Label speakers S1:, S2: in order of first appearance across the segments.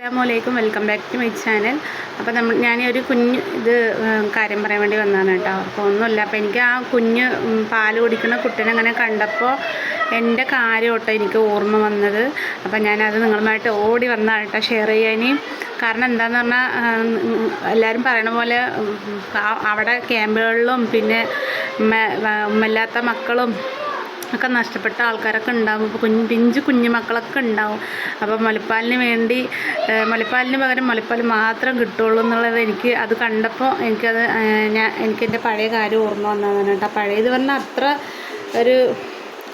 S1: അസ്സാമലൈക്കും welcome back to my channel. അപ്പോൾ നമ്മൾ ഞാൻ ഒരു കുഞ്ഞ് ഇത് കാര്യം പറയാൻ വേണ്ടി വന്നതാണ് കേട്ടോ. അപ്പോൾ ഒന്നുമില്ല അപ്പോൾ എനിക്ക് ആ കുഞ്ഞ് പാൽ കുടിക്കുന്ന കുട്ടീനെ അങ്ങനെ കണ്ടപ്പോൾ എന്റെ കാര്യം കേട്ടോ എനിക്ക് ഓർമ്മ വന്നത്. അപ്പോൾ ഞാനത് നിങ്ങളുമായിട്ട് ഓടി വന്നതാണ് കേട്ടോ ഷെയർ ചെയ്യാൻ. കാരണം എന്താന്ന് പറഞ്ഞാൽ എല്ലാവരും പറയണ പോലെ അവിടെ ക്യാമ്പുകളിലും പിന്നെ ഉമ്മ ഉമ്മല്ലാത്ത മക്കളും ഒക്കെ നഷ്ടപ്പെട്ട ആൾക്കാരൊക്കെ ഉണ്ടാകും ഇപ്പോൾ കുഞ്ഞ് പിഞ്ചു കുഞ്ഞു മക്കളൊക്കെ ഉണ്ടാവും. അപ്പോൾ മുലപ്പാലിന് വേണ്ടി മുലപ്പാലിന് പകരം മുലപ്പാൽ മാത്രം കിട്ടുള്ളൂ എന്നുള്ളത് എനിക്ക് അത് കണ്ടപ്പോൾ എനിക്കത് ഞാൻ എനിക്കെന്റെ പഴയ കാര്യം ഓർമ്മ വന്നതാണ് കേട്ടോ. പഴയത് പറഞ്ഞാൽ അത്ര ഒരു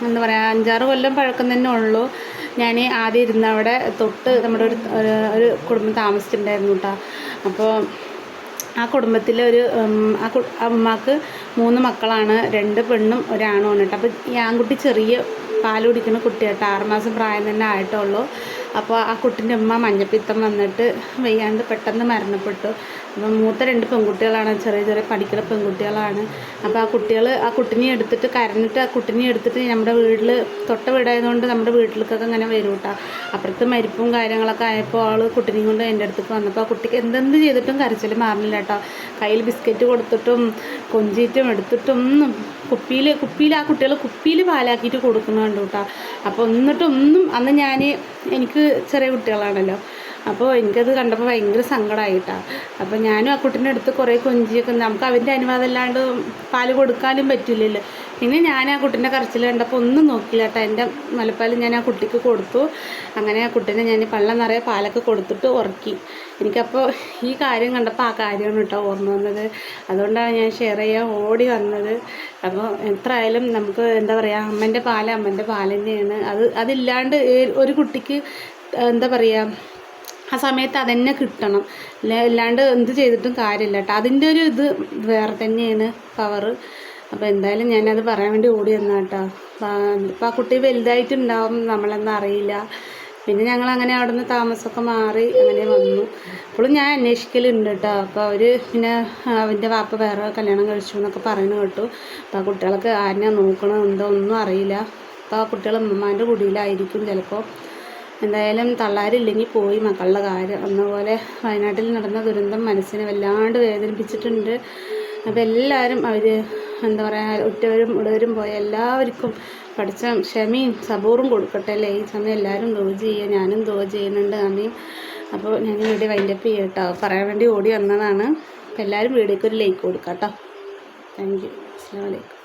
S1: എന്താ പറയുക അഞ്ചാറ് കൊല്ലം പഴക്കം തന്നെ ഉള്ളൂ. ഞാൻ ആദ്യം ഇരുന്ന അവിടെ തൊട്ട് നമ്മുടെ ഒരു- ഒരു കുടുംബം താമസിച്ചിട്ടുണ്ടായിരുന്നു കേട്ടോ. അപ്പോൾ ആ കുടുംബത്തിലെ ഒരു ആ അമ്മയ്ക്ക് മൂന്ന് മക്കളാണ് രണ്ട് പെണ്ണും ഒരാണുമാണ് കേട്ടോ അപ്പോൾ ഈ ആൺകുട്ടി ചെറിയ പാൽ കുടിക്കുന്ന കുട്ടിയാട്ടോ ആറുമാസം പ്രായം തന്നെ ആയിട്ടുള്ളൂ. അപ്പോൾ ആ കുട്ടിന്റെ ഉമ്മ മഞ്ഞപ്പിത്തം വന്നിട്ട് വയ്യാണ്ട് പെട്ടെന്ന് മരണപ്പെട്ടു. അപ്പം മൂത്ത രണ്ട് പെൺകുട്ടികളാണ് ചെറിയ ചെറിയ പഠിക്കുന്ന പെൺകുട്ടികളാണ്. അപ്പോൾ ആ കുട്ടികൾ ആ കുട്ടിനെ എടുത്തിട്ട് കരഞ്ഞിട്ട് ആ കുട്ടിനെ എടുത്തിട്ട് നമ്മുടെ വീട്ടിൽ തൊട്ട വീടായതുകൊണ്ട് നമ്മുടെ വീട്ടിലേക്കൊക്കെ അങ്ങനെ വരും കേട്ടോ അപ്പുറത്ത് മരിപ്പും കാര്യങ്ങളൊക്കെ ആയപ്പോൾ ആൾ കുട്ടിനെയും കൊണ്ട് എന്റെ അടുത്തേക്ക് വന്നപ്പോൾ ആ കുട്ടിക്ക് എന്തെന്ത് ചെയ്തിട്ടും കരച്ചിൽ മാറുന്നില്ല കേട്ടോ. കയ്യിൽ ബിസ്ക്കറ്റ് കൊടുത്തിട്ടും കൊഞ്ചീറ്റും എടുത്തിട്ടും ഒന്നും കുപ്പിയിൽ കുപ്പിയിൽ ആ കുട്ടികൾ കുപ്പിയിൽ പാലാക്കിയിട്ട് കൊടുക്കുന്നുണ്ട് കേട്ടോ. അപ്പോൾ എന്നിട്ടൊന്നും അന്ന് ഞാൻ എനിക്ക് ചെറിയ കുട്ടികളാണല്ലോ. അപ്പോൾ എനിക്കത് കണ്ടപ്പോൾ ഭയങ്കര സങ്കടമായിട്ടാണ് അപ്പോൾ ഞാനും ആ കുട്ടീന്റെ അടുത്ത് കുറേ കൊഞ്ചിയൊക്കെ നമുക്ക് അവന്റെ അനുവാദം അല്ലാണ്ട് പാൽ കൊടുക്കാനും പറ്റില്ലല്ലോ. പിന്നെ ഞാൻ ആ കുട്ടീന്റെ കരച്ചിൽ കണ്ടപ്പോൾ ഒന്നും നോക്കില്ല കേട്ടോ എന്റെ മുലപ്പാൽ ഞാൻ ആ കുട്ടിക്ക് കൊടുത്തു. അങ്ങനെ ആ കുട്ടീനെ ഞാൻ പള്ളം നിറയെ പാലൊക്കെ കൊടുത്തിട്ട് ഉറക്കി. എനിക്കപ്പോൾ ഈ കാര്യം കണ്ടപ്പോൾ ആ കാര്യമാണ് കേട്ടോ ഓർമ്മ വന്നത്. അതുകൊണ്ടാണ് ഞാൻ ഷെയർ ചെയ്യാൻ ഓടി വന്നത്. അപ്പോൾ എത്ര ആയാലും നമുക്ക് എന്താ പറയുക അമ്മന്റെ പാൽ അമ്മന്റെ പാൽ തന്നെയാണ്. അത് അതില്ലാണ്ട് ഒരു കുട്ടിക്ക് എന്താ പറയുക ആ സമയത്ത് അതന്നെ കിട്ടണം. അല്ല- അല്ലാണ്ട് എന്ത് ചെയ്തിട്ടും കാര്യമില്ല കേട്ടോ അതിന്റെ ഒരു ഇത് വേറെ തന്നെയാണ് പവർ അപ്പോൾ എന്തായാലും ഞാനത് പറയാൻ വേണ്ടി ഓടി വന്ന കേട്ടോ അപ്പോൾ ആ കുട്ടി വലുതായിട്ടുണ്ടാവും നമ്മളെന്ന് അറിയില്ല. പിന്നെ ഞങ്ങൾ അങ്ങനെ അവിടെ നിന്ന് താമസമൊക്കെ മാറി അങ്ങനെ വന്നു. ഇപ്പോഴും ഞാൻ അന്വേഷിക്കലുണ്ട് കേട്ടോ അപ്പോൾ അവർ പിന്നെ അവന്റെ വാപ്പ വേറെ കല്യാണം കഴിച്ചു എന്നൊക്കെ പറയുന്നു കേട്ടു. അപ്പോൾ ആ കുട്ടികൾക്ക് ആരെയാ നോക്കണം എന്തോ ഒന്നും അറിയില്ല. അപ്പോൾ ആ കുട്ടികൾ ഉമ്മമാന്റെ കുടിയിലായിരിക്കും ചിലപ്പോൾ എന്തായാലും തള്ളാരില്ലെങ്കിൽ പോയി മക്കളുടെ കാര്യം. എന്നപോലെ വയനാട്ടിൽ നടന്ന ദുരന്തം മനസ്സിനെ വല്ലാണ്ട് വേദനിപ്പിച്ചിട്ടുണ്ട്. അപ്പോൾ എല്ലാവരും അവർ എന്താ പറയുക ഉറ്റവരും ഉടവരും പോയ എല്ലാവർക്കും പഠിച്ച ക്ഷമയും സബൂറും കൊടുക്കട്ടെ അല്ലേ? ഈ സമയം എല്ലാവരും ദോ ചെയ്യുക ഞാനും ദോ ചെയ്യുന്നുണ്ട് അമ്മയും അപ്പോൾ ഞാൻ ഇവിടെ വൈൻഡപ്പ് ചെയ്യാം കേട്ടോ പറയാൻ വേണ്ടി ഓടി വന്നതാണ്. അപ്പോൾ എല്ലാവരും വീഡിയോക്ക് ഒരു ലൈക്ക് കൊടുക്കാം കേട്ടോ താങ്ക് യു അസ്സാം വലൈക്കും